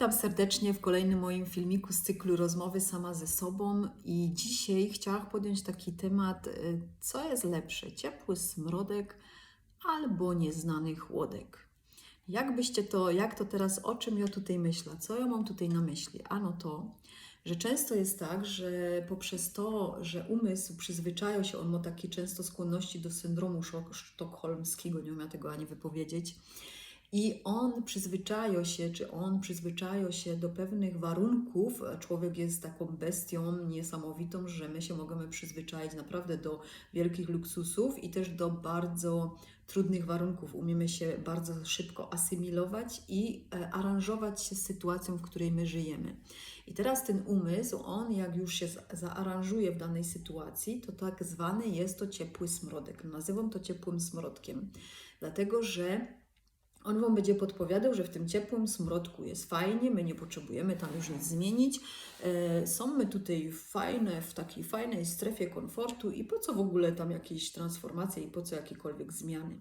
Witam serdecznie w kolejnym moim filmiku z cyklu Rozmowy sama ze sobą i dzisiaj chciałam podjąć taki temat, y, co jest lepsze, ciepły smrodek albo nieznany chłodek. Jak byście to, jak to teraz, o czym ja tutaj myślę, co ja mam tutaj na myśli? Ano to, że często jest tak, że poprzez to, że umysł przyzwyczaja się, on ma takie często skłonności do syndromu sztokholmskiego, nie umiem tego ani wypowiedzieć, i on przyzwyczaja się, czy on przyzwyczaja się do pewnych warunków. Człowiek jest taką bestią niesamowitą, że my się możemy przyzwyczaić naprawdę do wielkich luksusów i też do bardzo trudnych warunków. Umiemy się bardzo szybko asymilować i e, aranżować się z sytuacją, w której my żyjemy. I teraz ten umysł, on jak już się za- zaaranżuje w danej sytuacji, to tak zwany jest to ciepły smrodek. Nazywam to ciepłym smrodkiem, dlatego że on Wam będzie podpowiadał, że w tym ciepłym smrodku jest fajnie, my nie potrzebujemy tam już nic zmienić. E, Są my tutaj fajne, w takiej fajnej strefie komfortu i po co w ogóle tam jakieś transformacje i po co jakiekolwiek zmiany.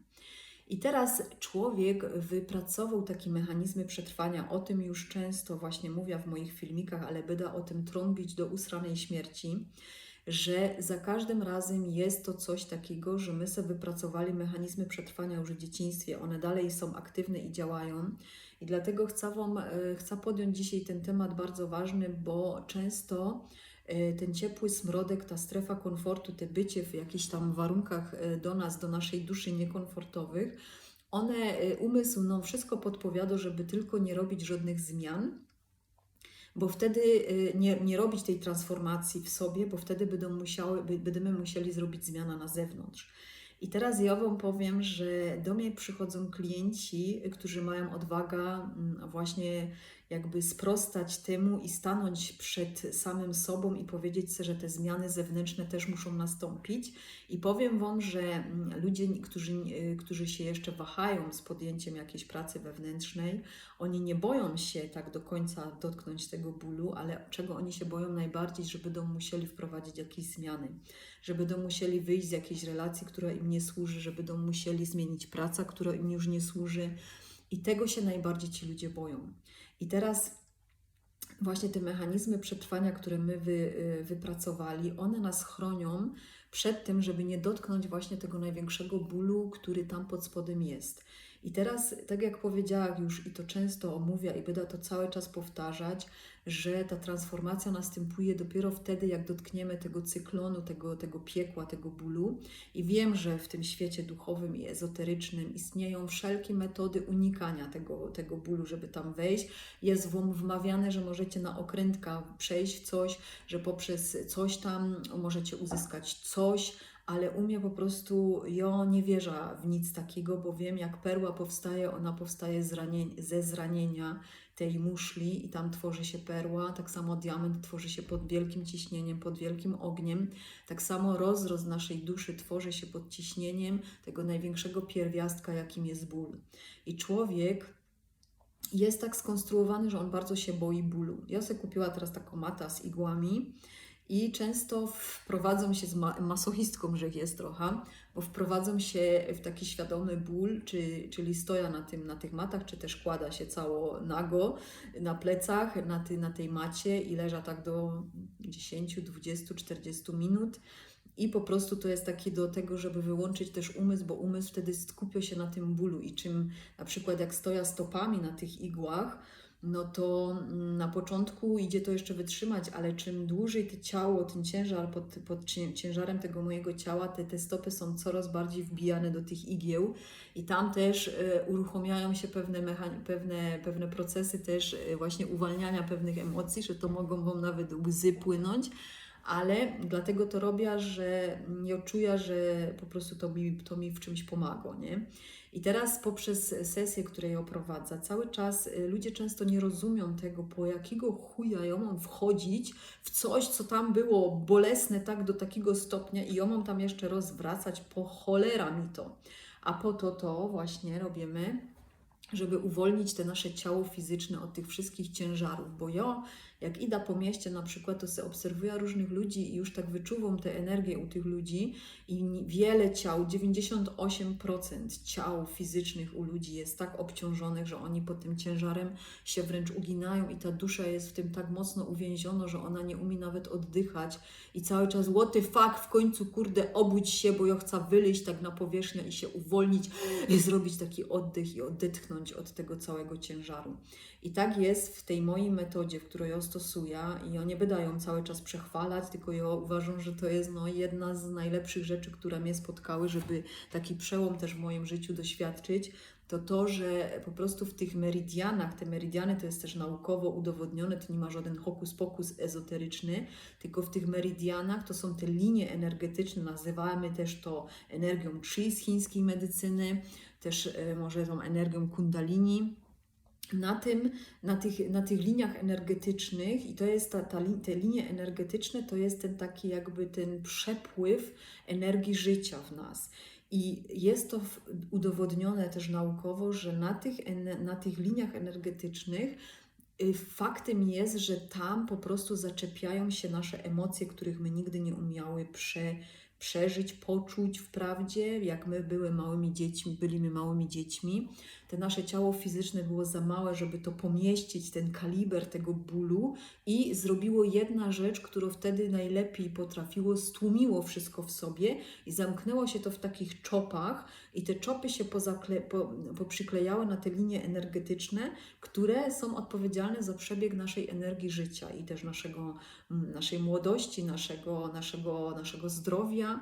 I teraz człowiek wypracował takie mechanizmy przetrwania. O tym już często właśnie mówię w moich filmikach, ale będę o tym trąbić do usranej śmierci, że za każdym razem jest to coś takiego, że my sobie wypracowali mechanizmy przetrwania już w dzieciństwie. One dalej są aktywne i działają. I dlatego chcę, wam, e, chcę podjąć dzisiaj ten temat bardzo ważny, bo często e, ten ciepły smrodek, ta strefa komfortu, te bycie w jakichś tam warunkach e, do nas, do naszej duszy niekomfortowych, one, umysł nam wszystko podpowiada, żeby tylko nie robić żadnych zmian, bo wtedy y, nie, nie robić tej transformacji w sobie, bo wtedy będą musiały, będziemy musieli zrobić zmianę na zewnątrz. I teraz ja Wam powiem, że do mnie przychodzą klienci, którzy mają odwagę mm, właśnie jakby sprostać temu i stanąć przed samym sobą i powiedzieć sobie, że te zmiany zewnętrzne też muszą nastąpić. I powiem Wam, że mm, ludzie, którzy, y, którzy się jeszcze wahają z podjęciem jakiejś pracy wewnętrznej, oni nie boją się tak do końca dotknąć tego bólu, ale czego oni się boją najbardziej, że będą musieli wprowadzić jakieś zmiany, że będą musieli wyjść z jakiejś relacji, która im nie służy, że będą musieli zmienić pracę, która im już nie służy. I tego się najbardziej ci ludzie boją. I teraz właśnie te mechanizmy przetrwania, które my wy, y, wypracowali, one nas chronią przed tym, żeby nie dotknąć właśnie tego największego bólu, który tam pod spodem jest. I teraz, tak jak powiedziałam już i to często omówię i będę to cały czas powtarzać, że ta transformacja następuje dopiero wtedy, jak dotkniemy tego cyklonu, tego, tego piekła, tego bólu. I wiem, że w tym świecie duchowym i ezoterycznym istnieją wszelkie metody unikania tego, tego bólu, żeby tam wejść. Jest Wam wmawiane, że możecie na okrętka przejść coś, że poprzez coś tam możecie uzyskać coś, ale u mnie po prostu ja nie wierzę w nic takiego, bo wiem, jak perła powstaje, ona powstaje ze zranienia tej muszli i tam tworzy się perła. Tak samo diament tworzy się pod wielkim ciśnieniem, pod wielkim ogniem. Tak samo rozrost naszej duszy tworzy się pod ciśnieniem tego największego pierwiastka, jakim jest ból. I człowiek jest tak skonstruowany, że on bardzo się boi bólu. Ja sobie kupiła teraz taką matę z igłami i często wprowadzą się z ma- masochistką, że jest trochę, bo wprowadzą się w taki świadomy ból, czy, czyli stoja na, tym, na tych matach, czy też kłada się cało nago na plecach, na, ty, na tej macie i leża tak do 10, 20, 40 minut. I po prostu to jest takie do tego, żeby wyłączyć też umysł, bo umysł wtedy skupia się na tym bólu. I czym na przykład jak stoja stopami na tych igłach, no to mm, na początku idzie to jeszcze wytrzymać, ale czym dłużej to ciało, ten ciężar, pod, pod cię- ciężarem tego mojego ciała, te, te stopy są coraz bardziej wbijane do tych igieł i tam też e, uruchamiają się pewne, mechan- pewne, pewne procesy też e, właśnie uwalniania pewnych emocji, że to mogą Wam nawet łzy płynąć, ale dlatego to robię, że nie czuję, że po prostu to mi, to mi w czymś pomaga, nie? I teraz poprzez sesje, które ja prowadzę, cały czas y, ludzie często nie rozumią tego, po jakiego chuja ja mam wchodzić w coś, co tam było bolesne tak do takiego stopnia i ja mam tam jeszcze rozwracać, po cholera mi to. A po to to właśnie robimy żeby uwolnić te nasze ciało fizyczne od tych wszystkich ciężarów, bo ja, jak idę po mieście na przykład, to sobie obserwuję różnych ludzi i już tak wyczuwam tę energię u tych ludzi i wiele ciał, 98% ciał fizycznych u ludzi jest tak obciążonych, że oni pod tym ciężarem się wręcz uginają i ta dusza jest w tym tak mocno uwięziona, że ona nie umie nawet oddychać i cały czas what the fuck, w końcu kurde obudź się, bo ja chcę wyleźć tak na powierzchnię i się uwolnić i zrobić taki oddech i odetchnąć od tego całego ciężaru. I tak jest w tej mojej metodzie, w której ja stosuję i ja nie będę ją cały czas przechwalać, tylko ja uważam, że to jest no, jedna z najlepszych rzeczy, które mnie spotkały, żeby taki przełom też w moim życiu doświadczyć, to to, że po prostu w tych meridianach, te meridiany to jest też naukowo udowodnione, to nie ma żaden hokus pokus ezoteryczny, tylko w tych meridianach to są te linie energetyczne, nazywamy też to energią chi z chińskiej medycyny, też e, może tą energią kundalini. Na, tym, na, tych, na tych liniach energetycznych, i to jest ta, ta, te linie energetyczne, to jest ten taki jakby ten przepływ energii życia w nas. I jest to udowodnione też naukowo, że na tych, na tych liniach energetycznych y, faktem jest, że tam po prostu zaczepiają się nasze emocje, których my nigdy nie umiały prze, przeżyć, poczuć wprawdzie, jak my były małymi dziećmi, byliśmy małymi dziećmi. Te nasze ciało fizyczne było za małe, żeby to pomieścić, ten kaliber tego bólu i zrobiło jedna rzecz, którą wtedy najlepiej potrafiło, stłumiło wszystko w sobie i zamknęło się to w takich czopach i te czopy się pozakle, po, poprzyklejały na te linie energetyczne, które są odpowiedzialne za przebieg naszej energii życia i też naszego, mm, naszej młodości, naszego, naszego, naszego zdrowia.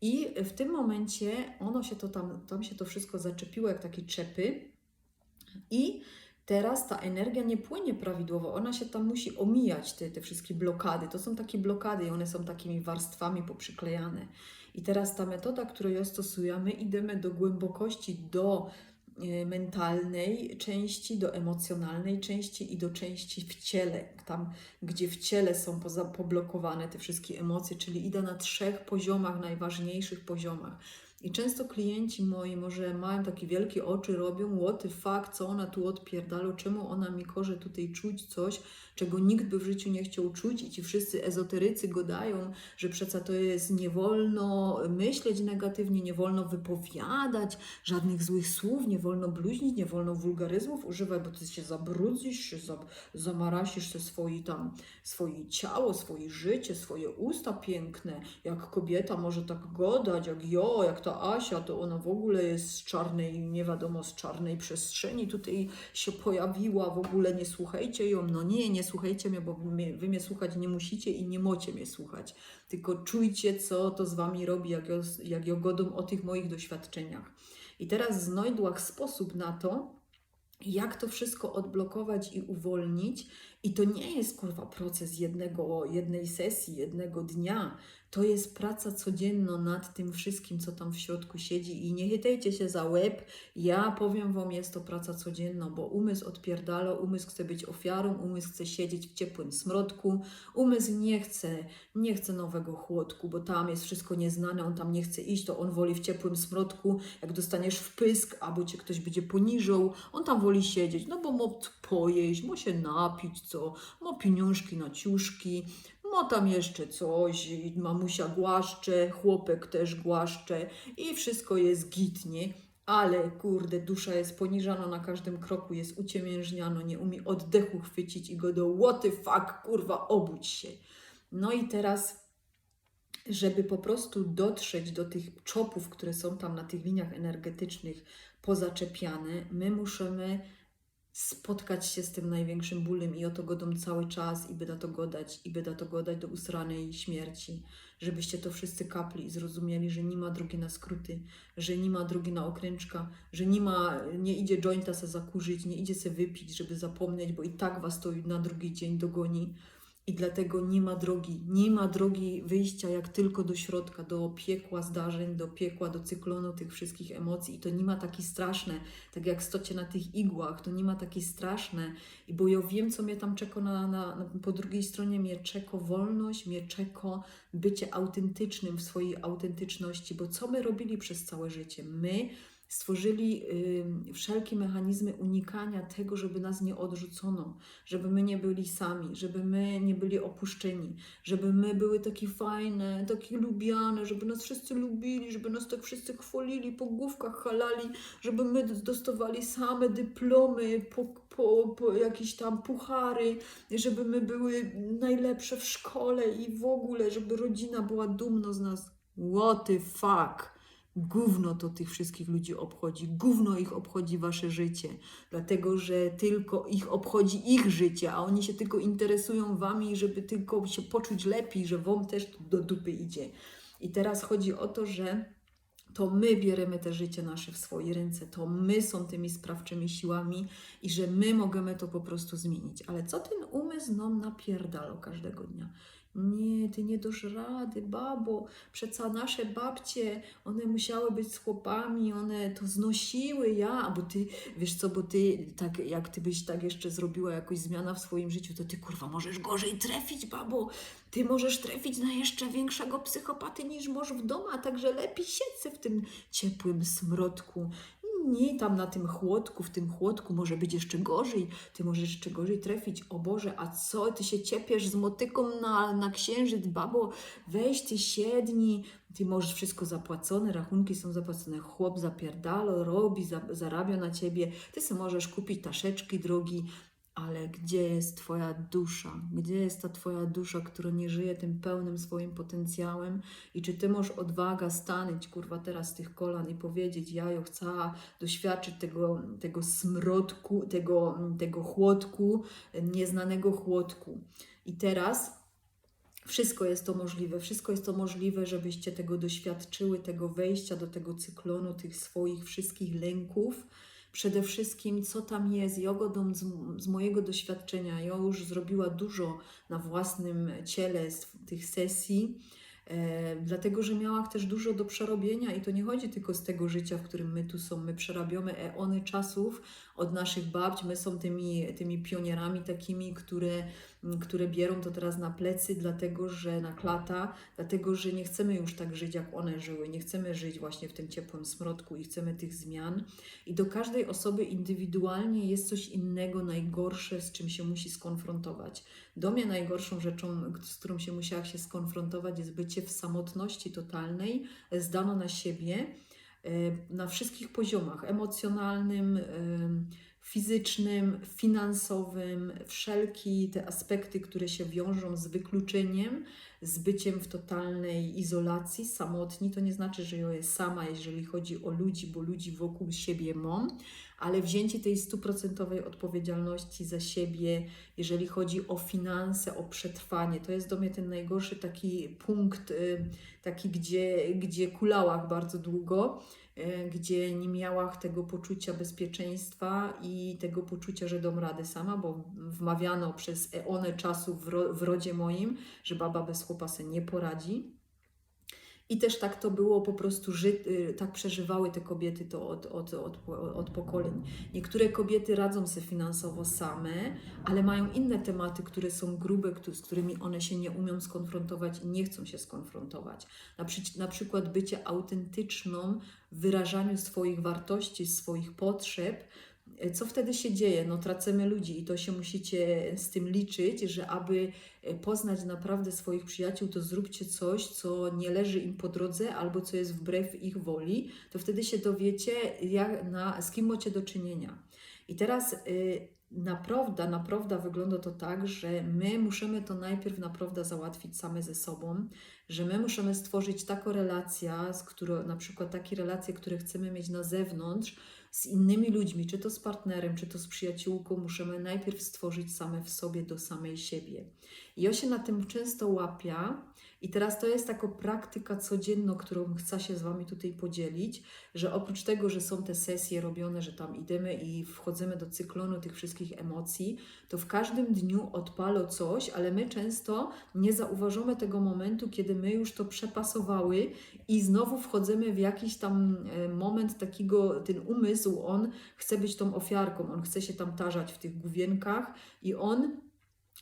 I w tym momencie ono się to tam, tam się to wszystko zaczepiło jak takie czepy i teraz ta energia nie płynie prawidłowo, ona się tam musi omijać, te, te wszystkie blokady. To są takie blokady i one są takimi warstwami poprzyklejane. I teraz ta metoda, którą ja stosuję, my idziemy do głębokości, do mentalnej części, do emocjonalnej części i do części w ciele, tam gdzie w ciele są poza, poblokowane te wszystkie emocje, czyli idę na trzech poziomach, najważniejszych poziomach. I często klienci moi może mają takie wielkie oczy, robią the fuck, co ona tu odpierdala, czemu ona mi każe tutaj czuć coś, czego nikt by w życiu nie chciał czuć i ci wszyscy ezoterycy godają, że przecież to jest nie wolno myśleć negatywnie, nie wolno wypowiadać żadnych złych słów, nie wolno bluźnić, nie wolno wulgaryzmów używać, bo ty się zabrudzisz, się za- zamarasisz się swoje tam, swoje ciało, swoje życie, swoje usta piękne. Jak kobieta może tak godać, jak jo, jak ta Asia, to ona w ogóle jest z czarnej, nie wiadomo, z czarnej przestrzeni tutaj się pojawiła, w ogóle nie słuchajcie ją. No nie, nie słuchajcie mnie, bo wy mnie, słuchać nie musicie i nie mocie mnie słuchać. Tylko czujcie, co to z wami robi, jak ja, jak o tych moich doświadczeniach. I teraz znajdłam sposób na to, jak to wszystko odblokować i uwolnić. I to nie jest kurwa proces jednego, jednej sesji, jednego dnia. To jest praca codzienna nad tym wszystkim, co tam w środku siedzi. I nie chytajcie się za łeb. Ja powiem Wam, jest to praca codzienna, bo umysł odpierdala, umysł chce być ofiarą, umysł chce siedzieć w ciepłym smrodku, umysł nie chce, nie chce nowego chłodku, bo tam jest wszystko nieznane, on tam nie chce iść, to on woli w ciepłym smrodku, jak dostaniesz wpysk, albo cię ktoś będzie poniżał, on tam woli siedzieć, no bo mo pojeść, mo się napić, co, mo pieniążki na ciuszki, ma tam jeszcze coś, i mamusia głaszcze, chłopek też głaszcze i wszystko jest gitnie. Ale kurde, dusza jest poniżana na każdym kroku, jest uciemiężniana, nie umie oddechu chwycić i go do what the fuck, kurwa, obudź się. No i teraz, żeby po prostu dotrzeć do tych czopów, które są tam na tych liniach energetycznych pozaczepiane, my musimy spotkać się z tym największym bólem i o to godą cały czas i będę to godać i będę to godać do usranej śmierci, żebyście to wszyscy kapli i zrozumieli, że nie ma drogi na skróty, że nie ma drogi na okręczka, że nie ma, nie idzie jointa se zakurzyć, nie idzie se wypić, żeby zapomnieć, bo i tak was to na drugi dzień dogoni. I dlatego nie ma drogi, nie ma drogi wyjścia jak tylko do środka, do piekła zdarzeń, do piekła, do cyklonu tych wszystkich emocji. I to nie ma takie straszne, tak jak stocie na tych igłach, to nie ma takie straszne. I bo ja wiem, co mnie tam czeka na, na, na, po drugiej stronie, mnie czeka wolność, mnie czeka bycie autentycznym w swojej autentyczności, bo co my robili przez całe życie? My Stworzyli wszelkie mechanizmy unikania tego, żeby nas nie odrzucono, żeby my nie byli sami, żeby my nie byli opuszczeni, żeby my były takie fajne, takie lubiane, żeby nas wszyscy lubili, żeby nas tak wszyscy chwalili, po główkach halali, żeby my dostawali same dyplomy, po, po, po jakieś tam puchary, żeby my były najlepsze w szkole i w ogóle, żeby rodzina była dumna z nas. What the fuck? Gówno to tych wszystkich ludzi obchodzi, gówno ich obchodzi wasze życie, dlatego że tylko ich obchodzi ich życie, a oni się tylko interesują wami, żeby tylko się poczuć lepiej, że wam też do dupy idzie. I teraz chodzi o to, że to my bierzemy te życie nasze w swoje ręce, to my są tymi sprawczymi siłami i że my możemy to po prostu zmienić. Ale co ten umysł nam napierdalo każdego dnia? Nie, ty nie dosz rady, babo. Przeca nasze babcie, one musiały być z chłopami, one to znosiły, ja, bo ty, wiesz co, bo ty, tak jak ty byś tak jeszcze zrobiła jakąś zmiana w swoim życiu, to ty kurwa możesz gorzej trafić, babo. Ty możesz trafić na jeszcze większego psychopaty niż możesz w domu, a także lepiej siedź w tym ciepłym smrodku nie tam na tym chłodku, w tym chłodku może być jeszcze gorzej, ty możesz jeszcze gorzej trafić, o Boże, a co, ty się ciepiesz z motyką na, na księżyc, babo, weź ty siedni, ty możesz wszystko zapłacone, rachunki są zapłacone, chłop zapierdalo, robi, za, zarabia na ciebie, ty sobie możesz kupić taszeczki drogi, ale gdzie jest Twoja dusza? Gdzie jest ta Twoja dusza, która nie żyje tym pełnym swoim potencjałem? I czy Ty możesz odwaga stanąć, kurwa, teraz z tych kolan i powiedzieć, ja chcę doświadczyć tego, tego smrodku, tego, tego chłodku, nieznanego chłodku. I teraz wszystko jest to możliwe, wszystko jest to możliwe, żebyście tego doświadczyły, tego wejścia do tego cyklonu, tych swoich wszystkich lęków, przede wszystkim, co tam jest. Jogodą z, z mojego doświadczenia, ja już zrobiła dużo na własnym ciele z tych sesji, dlatego że miała też dużo do przerobienia i to nie chodzi tylko z tego życia, w którym my tu są. My przerabiamy eony czasów od naszych babci, my są tymi, tymi pionierami takimi, które które bierą to teraz na plecy, dlatego że na klata, dlatego że nie chcemy już tak żyć, jak one żyły, nie chcemy żyć właśnie w tym ciepłym smrodku i chcemy tych zmian. I do każdej osoby indywidualnie jest coś innego, najgorsze, z czym się musi skonfrontować. Do mnie najgorszą rzeczą, z którą się musiała się skonfrontować, jest bycie w samotności totalnej, zdano na siebie e, na wszystkich poziomach emocjonalnym, fizycznym, finansowym, wszelkie te aspekty, które się wiążą z wykluczeniem, z byciem w totalnej izolacji, samotni, to nie znaczy, że ja jest sama, jeżeli chodzi o ludzi, bo ludzi wokół siebie mam, ale wzięcie tej stuprocentowej odpowiedzialności za siebie, jeżeli chodzi o finanse, o przetrwanie, to jest do mnie ten najgorszy taki punkt, y, taki, gdzie, gdzie kulałach bardzo długo, gdzie nie miałam tego poczucia bezpieczeństwa i tego poczucia, że dom radę sama, bo wmawiano przez eony czasu w, ro, w rodzie moim, że baba bez chłopa se nie poradzi. I też tak to było po prostu, ży- y, tak przeżywały te kobiety to od, od, od, od pokoleń. Niektóre kobiety radzą sobie finansowo same, ale mają inne tematy, które są grube, z którymi one się nie umią skonfrontować i nie chcą się skonfrontować. Na, przy- na przykład bycie autentyczną w wyrażaniu swoich wartości, swoich potrzeb, co wtedy się dzieje? No tracimy ludzi i to się musicie z tym liczyć, że aby e, poznać naprawdę swoich przyjaciół, to zróbcie coś, co nie leży im po drodze albo co jest wbrew ich woli, to wtedy się dowiecie, jak, na, z kim macie do czynienia. I teraz y, naprawdę, naprawdę wygląda to tak, że my musimy to najpierw naprawdę załatwić same ze sobą, że my musimy stworzyć taką relację, z którą, na przykład takie relacje, które chcemy mieć na zewnątrz, z innymi ludźmi, czy to z partnerem, czy to z przyjaciółką, musimy najpierw stworzyć same w sobie do samej siebie. I ja się na tym często łapia, i teraz to jest taka praktyka codzienna, którą chcę się z Wami tutaj podzielić, że oprócz tego, że są te sesje robione, że tam idziemy i wchodzimy do cyklonu tych wszystkich emocji, to w każdym dniu odpalo coś, ale my często nie zauważamy tego momentu, kiedy my już to przepasowały i znowu wchodzimy w jakiś tam e, moment takiego, ten umysł, on chce być tą ofiarką, on chce się tam tarzać w tych główienkach i on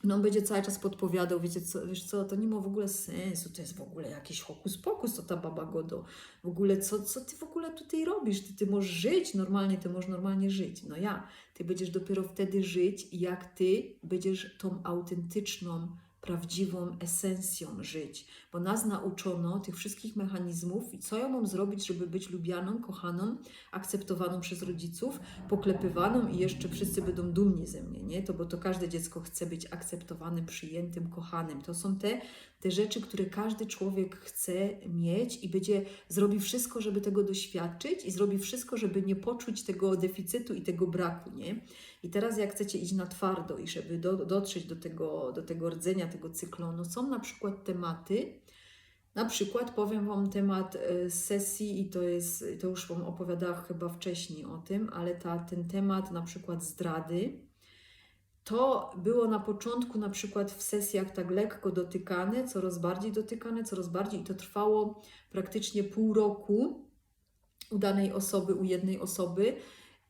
no on będzie cały czas podpowiadał, wiecie co, wiesz co, to nie ma w ogóle sensu, to jest w ogóle jakiś hokus pokus, to ta baba Godo, w ogóle co, co ty w ogóle tutaj robisz, ty, ty możesz żyć normalnie, ty możesz normalnie żyć, no ja, ty będziesz dopiero wtedy żyć, jak ty będziesz tą autentyczną, prawdziwą esencją żyć, bo nas nauczono tych wszystkich mechanizmów i co ja mam zrobić, żeby być lubianą, kochaną, akceptowaną przez rodziców, poklepywaną i jeszcze wszyscy będą dumni ze mnie, nie? To bo to każde dziecko chce być akceptowanym, przyjętym, kochanym. To są te, te rzeczy, które każdy człowiek chce mieć i będzie zrobi wszystko, żeby tego doświadczyć i zrobi wszystko, żeby nie poczuć tego deficytu i tego braku, nie? I teraz jak chcecie iść na twardo i żeby do, dotrzeć do tego, do tego rdzenia, tego cyklonu, są na przykład tematy, na przykład powiem Wam temat e, sesji i to jest, to już Wam opowiadałam chyba wcześniej o tym, ale ta, ten temat na przykład zdrady, to było na początku na przykład w sesjach tak lekko dotykane, coraz bardziej dotykane, coraz bardziej i to trwało praktycznie pół roku u danej osoby, u jednej osoby,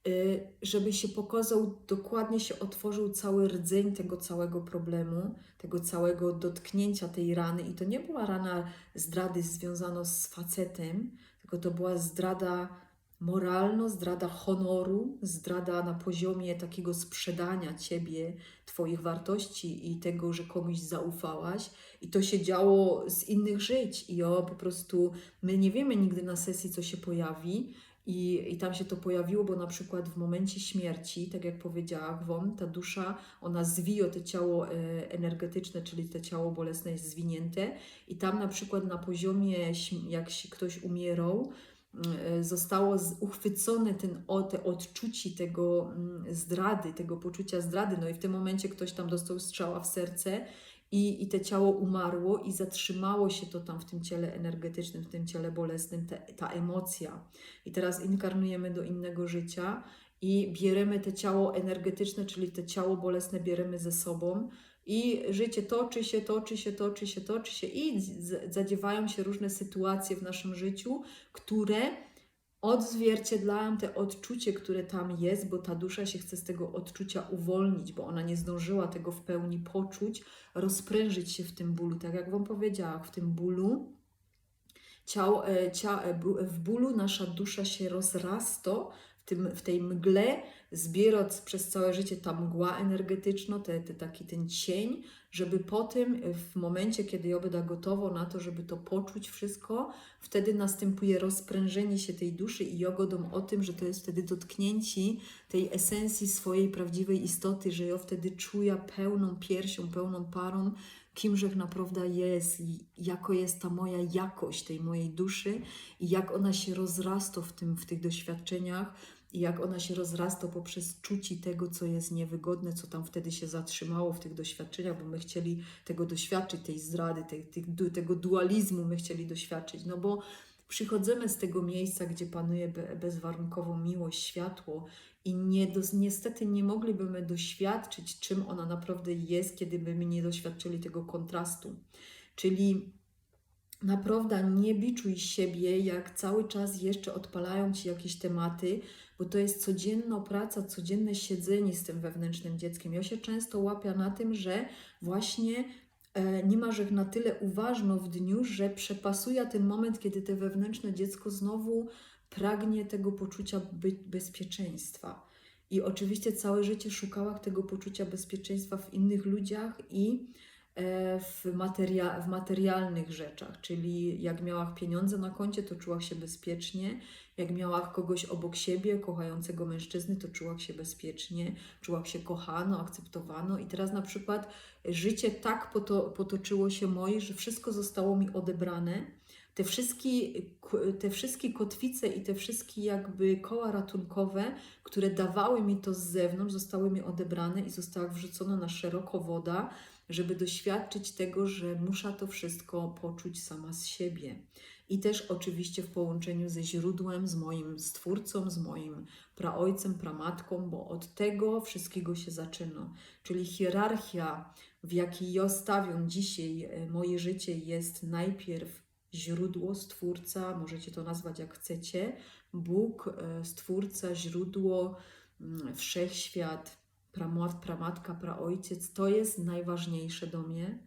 Y, żeby się pokazał, dokładnie się otworzył cały rdzeń tego całego problemu, tego całego dotknięcia tej rany. I to nie była rana zdrady związana z facetem, tylko to była zdrada moralna, zdrada honoru, zdrada na poziomie takiego sprzedania ciebie, twoich wartości i tego, że komuś zaufałaś. I to się działo z innych żyć. I o po prostu my nie wiemy nigdy na sesji, co się pojawi i, I tam się to pojawiło, bo na przykład w momencie śmierci, tak jak powiedziała Wam, ta dusza, ona zwija to ciało e, energetyczne, czyli to ciało bolesne jest zwinięte i tam na przykład na poziomie, jak ktoś umierał, zostało uchwycone ten, o, te odczuci tego mm, zdrady, tego poczucia zdrady. No i w tym momencie ktoś tam dostał strzała w serce i, i te ciało umarło i zatrzymało się to tam w tym ciele energetycznym, w tym ciele bolesnym, te, ta emocja. I teraz inkarnujemy do innego życia i bierzemy te ciało energetyczne, czyli te ciało bolesne bierzemy ze sobą i życie toczy się, toczy się, toczy się, toczy się i zadziewają się różne sytuacje w naszym życiu, które odzwierciedlają te odczucie, które tam jest, bo ta dusza się chce z tego odczucia uwolnić, bo ona nie zdążyła tego w pełni poczuć, rozprężyć się w tym bólu. Tak jak Wam powiedziałam, w tym bólu, e, e, w bólu nasza dusza się rozrasta, tym, w tej mgle, zbierać przez całe życie ta mgła energetyczna, te, te, taki ten cień, żeby potem w momencie, kiedy ja będę gotowo na to, żeby to poczuć wszystko, wtedy następuje rozprężenie się tej duszy i jogodą o tym, że to jest wtedy dotknięci tej esencji swojej prawdziwej istoty, że ja wtedy czuję pełną piersią, pełną parą, kimże naprawdę jest, jako jest ta moja jakość tej mojej duszy i jak ona się rozrasta w, tym, w tych doświadczeniach, i jak ona się rozrasta poprzez czuci tego, co jest niewygodne, co tam wtedy się zatrzymało w tych doświadczeniach, bo my chcieli tego doświadczyć, tej zdrady, tej, tej, tego dualizmu my chcieli doświadczyć, no bo przychodzimy z tego miejsca, gdzie panuje bezwarunkową miłość, światło i nie, niestety nie moglibyśmy doświadczyć, czym ona naprawdę jest, kiedy byśmy nie doświadczyli tego kontrastu. Czyli naprawdę nie biczuj siebie, jak cały czas jeszcze odpalają ci jakieś tematy, bo to jest codzienna praca, codzienne siedzenie z tym wewnętrznym dzieckiem. Ja się często łapię na tym, że właśnie e, nie masz ich na tyle uważno w dniu, że przepasuje ten moment, kiedy to wewnętrzne dziecko znowu pragnie tego poczucia bezpieczeństwa. I oczywiście całe życie szukała tego poczucia bezpieczeństwa w innych ludziach i w, materia w materialnych rzeczach, czyli jak miałach pieniądze na koncie, to czułach się bezpiecznie, jak miałach kogoś obok siebie, kochającego mężczyzny, to czułach się bezpiecznie, czułach się kochano, akceptowano. I teraz na przykład życie tak poto potoczyło się moje, że wszystko zostało mi odebrane, te wszystkie, te wszystkie kotwice i te wszystkie jakby koła ratunkowe, które dawały mi to z zewnątrz, zostały mi odebrane i została wrzucona na szeroko woda, żeby doświadczyć tego, że muszę to wszystko poczuć sama z siebie. I też oczywiście w połączeniu ze źródłem, z moim stwórcą, z moim praojcem, pramatką, bo od tego wszystkiego się zaczyna. Czyli hierarchia, w jakiej ja stawiam dzisiaj e, moje życie, jest najpierw źródło, stwórca, możecie to nazwać jak chcecie, Bóg, e, stwórca, źródło, mm, wszechświat, pramat, pramatka, praojciec, to jest najważniejsze do mnie.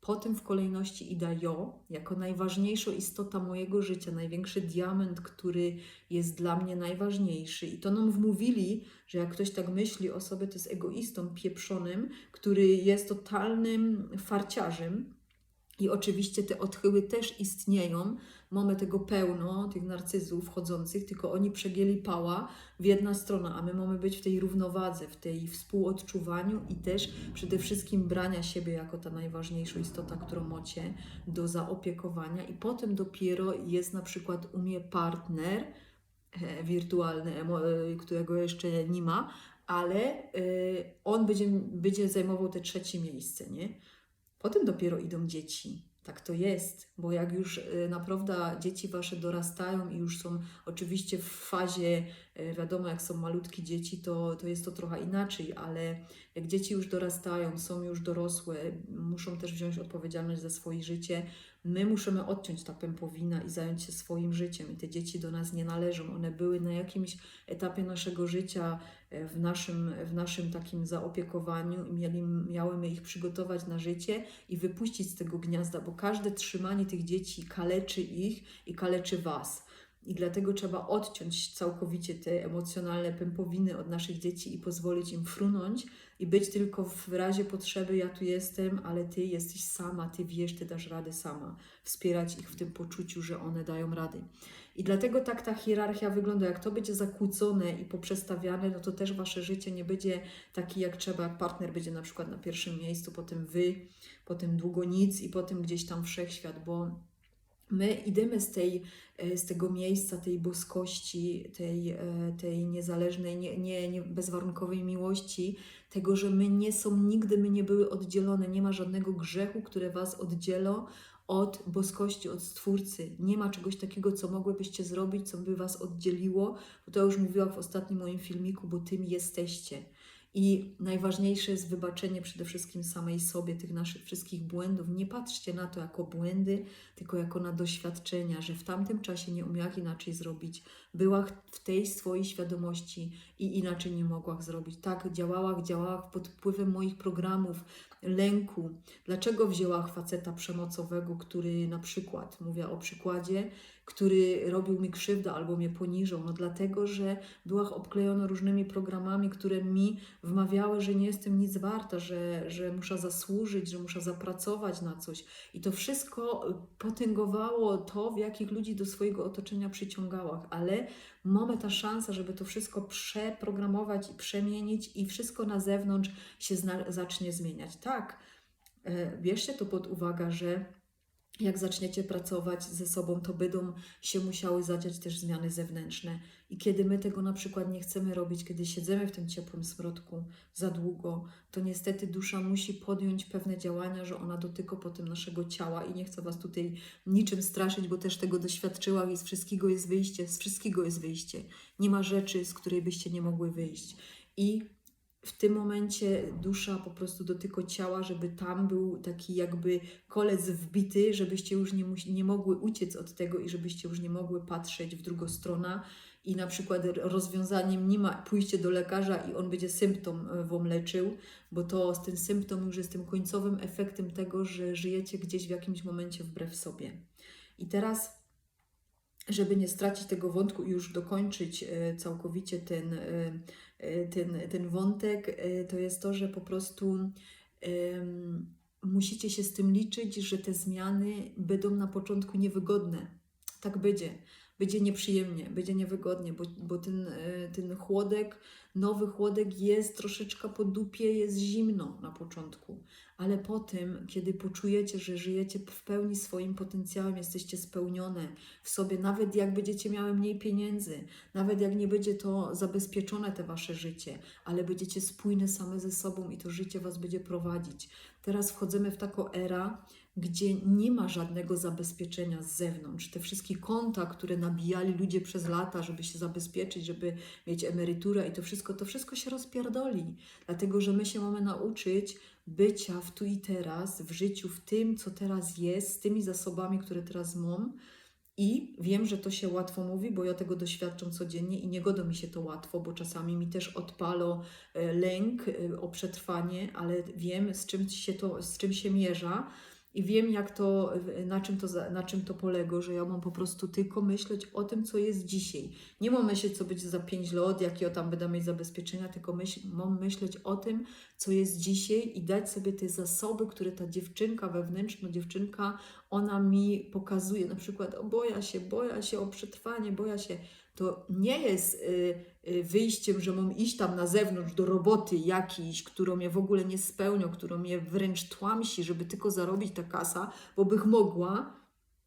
Potem w kolejności ida jo, jako najważniejsza istota mojego życia, największy diament, który jest dla mnie najważniejszy. I to nam wmówili, że jak ktoś tak myśli o sobie, to jest egoistą pieprzonym, który jest totalnym farciarzem. I oczywiście te odchyły też istnieją. Mamy tego pełno, tych narcyzów chodzących, tylko oni przegięli pała w jedna strona, a my mamy być w tej równowadze, w tej współodczuwaniu i też przede wszystkim brania siebie jako ta najważniejsza istota, którą macie do zaopiekowania. I potem dopiero jest na przykład u mnie partner e, wirtualny, emo- e, którego jeszcze nie ma, ale e, on będzie, będzie zajmował te trzecie miejsce, nie? Potem dopiero idą dzieci. Tak to jest, bo jak już y, naprawdę dzieci wasze dorastają i już są oczywiście w fazie, y, wiadomo, jak są malutkie dzieci, to, to jest to trochę inaczej, ale jak dzieci już dorastają, są już dorosłe, muszą też wziąć odpowiedzialność za swoje życie, my musimy odciąć ta pępowina i zająć się swoim życiem. I te dzieci do nas nie należą. One były na jakimś etapie naszego życia, e, w naszym, w naszym takim zaopiekowaniu i mieli, miałymy ich przygotować na życie i wypuścić z tego gniazda, bo każde trzymanie tych dzieci kaleczy ich i kaleczy Was. I dlatego trzeba odciąć całkowicie te emocjonalne pępowiny od naszych dzieci i pozwolić im frunąć i być tylko w razie potrzeby, ja tu jestem, ale ty jesteś sama, ty wiesz, ty dasz radę sama. Wspierać ich w tym poczuciu, że one dają rady. I dlatego tak ta hierarchia wygląda. Jak to będzie zakłócone i poprzestawiane, no to też wasze życie nie będzie takie jak trzeba, jak partner będzie na przykład na pierwszym miejscu, potem wy, potem długo nic i potem gdzieś tam wszechświat, bo my idziemy z, tej, e, z tego miejsca, tej boskości, tej, e, tej niezależnej, nie, nie, nie bezwarunkowej miłości, tego, że my nie są, nigdy my nie były oddzielone, nie ma żadnego grzechu, które was oddziela od boskości, od Stwórcy. Nie ma czegoś takiego, co mogłybyście zrobić, co by was oddzieliło, bo to już mówiłam w ostatnim moim filmiku, bo tym jesteście. I najważniejsze jest wybaczenie przede wszystkim samej sobie tych naszych wszystkich błędów. Nie patrzcie na to jako błędy, tylko jako na doświadczenia, że w tamtym czasie nie umiałam inaczej zrobić. Była w tej swojej świadomości i inaczej nie mogłam zrobić. Tak, działała, działała pod wpływem moich programów, lęku. Dlaczego wzięła faceta przemocowego, który na przykład, mówię o przykładzie, który robił mi krzywdę albo mnie poniżał? No dlatego, że była obklejona różnymi programami, które mi wmawiały, że nie jestem nic warta, że, że muszę zasłużyć, że muszę zapracować na coś. I to wszystko potęgowało to, w jakich ludzi do swojego otoczenia przyciągałam. Ale mamy ta szansa, żeby to wszystko przeprogramować i przemienić i wszystko na zewnątrz się zacznie zmieniać. Tak, e, bierzcie to pod uwagę, że jak zaczniecie pracować ze sobą, to będą się musiały zadziać też zmiany zewnętrzne. I kiedy my tego na przykład nie chcemy robić, kiedy siedzimy w tym ciepłym smrodku za długo, to niestety dusza musi podjąć pewne działania, że ona dotyka potem naszego ciała. I nie chcę Was tutaj niczym straszyć, bo też tego doświadczyłam i z wszystkiego jest wyjście, z wszystkiego jest wyjście. Nie ma rzeczy, z której byście nie mogły wyjść. I w tym momencie dusza po prostu dotyka ciała, żeby tam był taki jakby kolec wbity, żebyście już nie, nie mogły uciec od tego i żebyście już nie mogły patrzeć w drugą stronę. I na przykład rozwiązaniem nie ma pójście do lekarza i on będzie symptom e, wam leczył, bo to ten symptom już jest tym końcowym efektem tego, że żyjecie gdzieś w jakimś momencie wbrew sobie. I teraz żeby nie stracić tego wątku i już dokończyć e, całkowicie ten, e, ten, ten wątek, e, to jest to, że po prostu musicie się z tym liczyć, że te zmiany będą na początku niewygodne. Tak będzie. Będzie nieprzyjemnie, będzie niewygodnie, bo, bo ten, ten chłodek, nowy chłodek jest troszeczkę po dupie, jest zimno na początku ale potem, kiedy poczujecie, że żyjecie w pełni swoim potencjałem, jesteście spełnione w sobie, nawet jak będziecie miały mniej pieniędzy, nawet jak nie będzie to zabezpieczone te wasze życie, ale będziecie spójne same ze sobą i to życie was będzie prowadzić. Teraz wchodzimy w taką erę, gdzie nie ma żadnego zabezpieczenia z zewnątrz. Te wszystkie konta, które nabijali ludzie przez lata, żeby się zabezpieczyć, żeby mieć emeryturę i to wszystko, to wszystko się rozpierdoli. Dlatego, że my się mamy nauczyć bycia w tu i teraz, w życiu, w tym, co teraz jest, z tymi zasobami, które teraz mam I wiem, że to się łatwo mówi, bo ja tego doświadczam codziennie i nie godo mi się to łatwo, bo czasami mi też odpalo e, lęk e, o przetrwanie, ale wiem, z czym się to, z czym się mierza i wiem, jak to, na czym to, na czym to polega, że ja mam po prostu tylko myśleć o tym, co jest dzisiaj. Nie mam myśleć, co będzie za 5 lat, jakie tam będę mieć zabezpieczenia, tylko myśl, mam myśleć o tym, co jest dzisiaj i dać sobie te zasoby, które ta dziewczynka, wewnętrzna dziewczynka, ona mi pokazuje. Na przykład, o, boję się, boję się o przetrwanie, boję się. To nie jest y, y, wyjściem, że mam iść tam na zewnątrz do roboty jakiejś, którą mnie w ogóle nie spełnia, którą mnie wręcz tłamsi, żeby tylko zarobić ta kasa, bo bych mogła.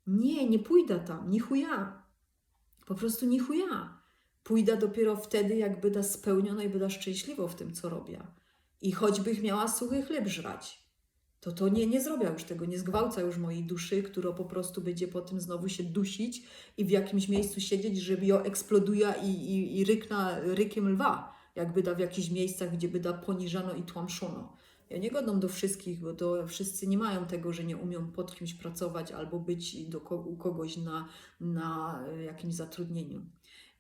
Nie, nie pójdę tam, ni chuja. Po prostu ni chuja. Pójdę dopiero wtedy, jak będę spełniona i będę szczęśliwa w tym, co robię. I choćbych miała suchy chleb żrać, to to nie, nie zrobię już tego, nie zgwałca już mojej duszy, która po prostu będzie potem znowu się dusić i w jakimś miejscu siedzieć, żeby ją eksploduje i, i, i rykna rykiem lwa, jak byda w jakichś miejscach, gdzie byda poniżano i tłamszono. Ja nie godną do wszystkich, bo to wszyscy nie mają tego, że nie umią pod kimś pracować albo być do, u kogoś na, na jakimś zatrudnieniu.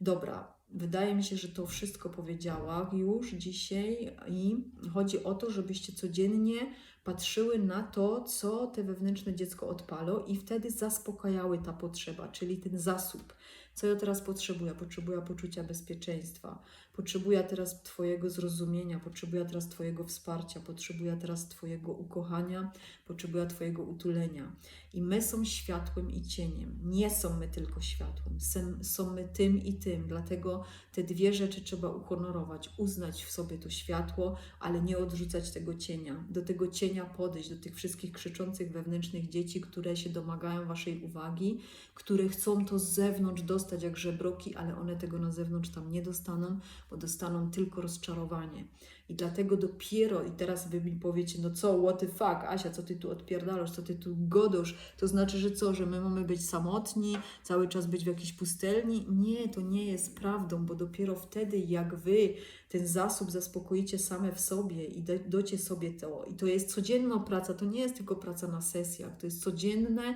Dobra, wydaje mi się, że to wszystko powiedziała już dzisiaj i chodzi o to, żebyście codziennie patrzyły na to, co te wewnętrzne dziecko odpalo i wtedy zaspokajały ta potrzeba, czyli ten zasób. Co ja teraz potrzebuję? Potrzebuję poczucia bezpieczeństwa, potrzebuję teraz Twojego zrozumienia, potrzebuję teraz Twojego wsparcia, potrzebuję teraz Twojego ukochania, potrzebuję Twojego utulenia. I my są światłem i cieniem. Nie są my tylko światłem, są, my tym i tym. Dlatego te dwie rzeczy trzeba uhonorować, uznać w sobie to światło, ale nie odrzucać tego cienia. Do tego cienia podejść, do tych wszystkich krzyczących wewnętrznych dzieci, które się domagają Waszej uwagi, które chcą to z zewnątrz dostać jak żebroki, ale one tego na zewnątrz tam nie dostaną, bo dostaną tylko rozczarowanie. I dlatego dopiero, i teraz wy mi powiecie, no co, what the fuck, Asia, co ty tu odpierdalasz, co ty tu godosz, to znaczy, że co, że my mamy być samotni, cały czas być w jakiejś pustelni? Nie, to nie jest prawdą, bo dopiero wtedy, jak wy ten zasób zaspokoicie same w sobie i docie sobie to, i to jest codzienna praca, to nie jest tylko praca na sesjach, to jest codzienne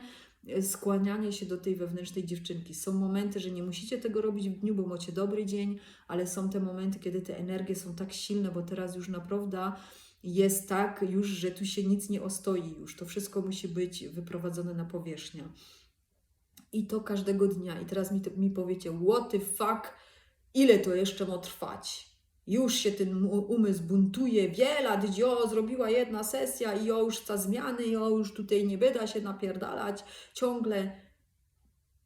skłanianie się do tej wewnętrznej dziewczynki. Są momenty, że nie musicie tego robić w dniu, bo macie dobry dzień, ale są te momenty, kiedy te energie są tak silne, bo teraz już naprawdę jest tak już, że tu się nic nie ostoi już. To wszystko musi być wyprowadzone na powierzchnię. I to każdego dnia. I teraz mi, mi powiecie, what the fuck, ile to jeszcze ma trwać? Już się ten umysł buntuje, wiele, dio, zrobiła jedna sesja i ja już chce zmiany, ja już tutaj nie będę się napierdalać ciągle.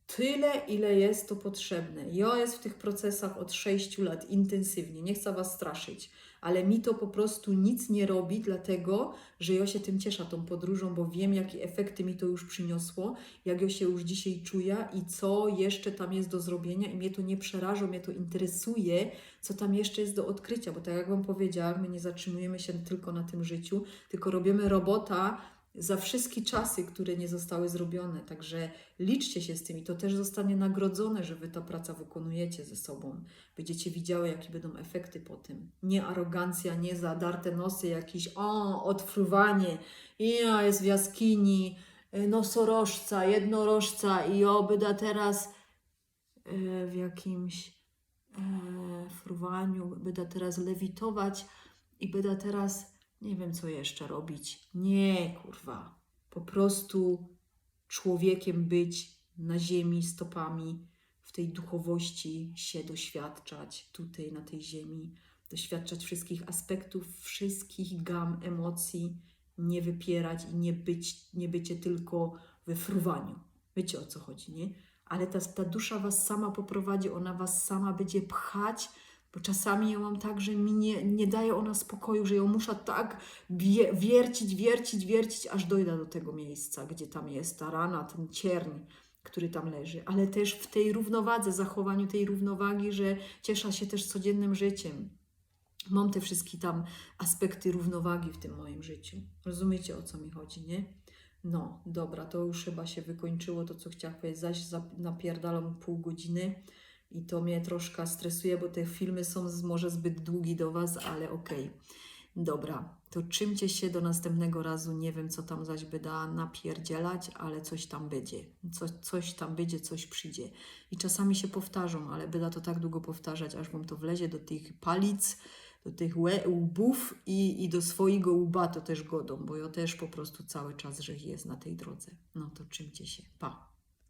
Tyle, ile jest to potrzebne. Ja jest w tych procesach od 6 lat intensywnie, nie chcę Was straszyć, ale mi to po prostu nic nie robi, dlatego że ja się tym cieszę, tą podróżą, bo wiem, jakie efekty mi to już przyniosło, jak ja się już dzisiaj czuję i co jeszcze tam jest do zrobienia, i mnie to nie przeraża, mnie to interesuje, co tam jeszcze jest do odkrycia, bo tak jak Wam powiedziałam, my nie zatrzymujemy się tylko na tym życiu, tylko robimy robota za wszystkie czasy, które nie zostały zrobione. Także liczcie się z tym i to też zostanie nagrodzone, że Wy tę pracę wykonujecie ze sobą. Będziecie widziały, jakie będą efekty po tym. Nie arogancja, nie zadarte nosy, jakiś o, odfruwanie, ja jest w jaskini, y, nosorożca, jednorożca i o, będę teraz y, w jakimś e, fruwaniu, będę teraz lewitować i będę teraz nie wiem co jeszcze robić. Nie, kurwa. Po prostu człowiekiem być na ziemi stopami, w tej duchowości się doświadczać tutaj na tej ziemi, doświadczać wszystkich aspektów, wszystkich gam emocji, nie wypierać i nie być, nie bycie tylko we fruwaniu. Wiecie o co chodzi, nie? Ale ta, ta dusza was sama poprowadzi, ona was sama będzie pchać, bo czasami ja mam tak, że mi nie, nie daje ona spokoju, że ją muszę tak wie, wiercić, wiercić, wiercić, aż dojdę do tego miejsca, gdzie tam jest ta rana, ten cierń, który tam leży. Ale też w tej równowadze, zachowaniu tej równowagi, że cieszę się też codziennym życiem. Mam te wszystkie tam aspekty równowagi w tym moim życiu. Rozumiecie o co mi chodzi, nie? No, dobra, to już chyba się wykończyło to, co chciałam powiedzieć. Zaś za- napierdalam pół godziny i to mnie troszkę stresuje, bo te filmy są może zbyt długi do Was, ale okej. Dobra, to czymcie się do następnego razu, nie wiem co tam zaś by da napierdzielać, ale coś tam będzie. Coś, coś tam będzie, coś przyjdzie. I czasami się powtarzą, ale byda to tak długo powtarzać, aż wam to wlezie do tych palic, do tych łe, łbów i, i do swojego łba to też godą, bo ja też po prostu cały czas, że jest na tej drodze. No to czymcie się. Pa.